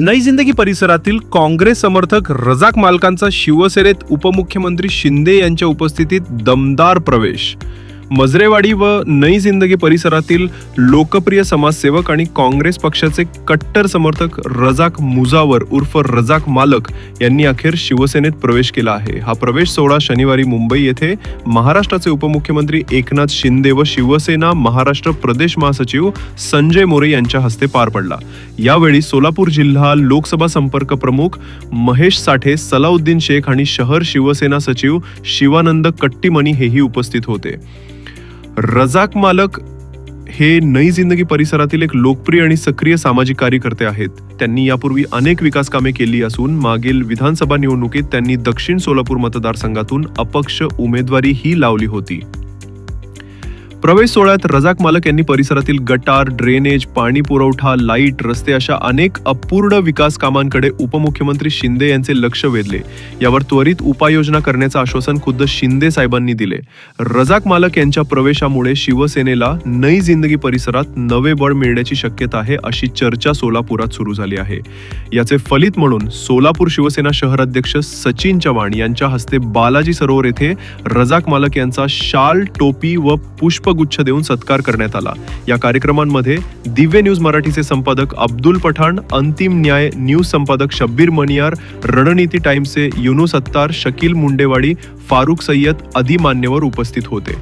नई जिंदगी परिसरातील काँग्रेस समर्थक रजाक मालकांचा शिवसेनेत उपमुख्यमंत्री शिंदे यांच्या उपस्थितीत दमदार प्रवेश. मजरेवाडी व नई जिंदगी परिसरातील लोकप्रिय समाजसेवक आणि काँग्रेस पक्षाचे कट्टर समर्थक रजाक मुजावर उर्फ रजाक मालक यांनी अखेर शिवसेनेत प्रवेश केला आहे. हा प्रवेश सोहळा शनिवारी मुंबई येथे महाराष्ट्राचे उपमुख्यमंत्री एकनाथ शिंदे व शिवसेना महाराष्ट्र प्रदेश महासचिव संजय मोरे यांच्या हस्ते पार पडला. यावेळी सोलापूर जिल्हा लोकसभा संपर्क प्रमुख महेश साठे सलाउद्दीन शेख आणि शहर शिवसेना सचिव शिवानंद कट्टीमणी हेही उपस्थित होते. रजाक मालक हे नई जिंदगी परिसरातील एक लोकप्रिय आणि सक्रिय सामाजिक कार्यकर्ते आहेत. त्यांनी यापूर्वी अनेक विकास कामे केली असून मागील विधानसभा निवडणुकीत त्यांनी दक्षिण सोलापूर मतदारसंघातून अपक्ष उमेदवारी ही लावली होती. प्रवेश सोहळ्यात रजाक मालक यांनी परिसरातील गटार ड्रेनेज पाणी पुरवठा लाइट रस्ते अशा अनेक अपूर्ण विकास कामांकडे उपमुख्यमंत्री शिंदे यांचे लक्ष वेधले. यावर त्वरित उपाययोजना करण्याचं आश्वासन खुद्द शिंदे साहेबांनी दिले. रजाक मालक यांच्या प्रवेशामुळे शिवसेनेला नई जिंदगी परिसरात नवे बळ मिळण्याची शक्यता आहे अशी चर्चा सोलापुरात सुरू झाली आहे. याचे फलित म्हणून सोलापूर शिवसेना शहराध्यक्ष सचिन चव्हाण यांच्या हस्ते बालाजी सरोवर येथे रजाक मालक यांचा शाल टोपी व पुष्प पुष्पगुच्छ देऊन सत्कार करण्यात आला. या कार्यक्रमांमध्ये दिव्य न्यूज मराठीचे संपादक अब्दुल पठाण अंतिम न्याय न्यूज संपादक शब्बीर मनियार रणनीती टाइम्सचे युनुस अत्तार शकील मुंडेवाडी फारुख सय्यद आदी मान्यवर उपस्थित होते.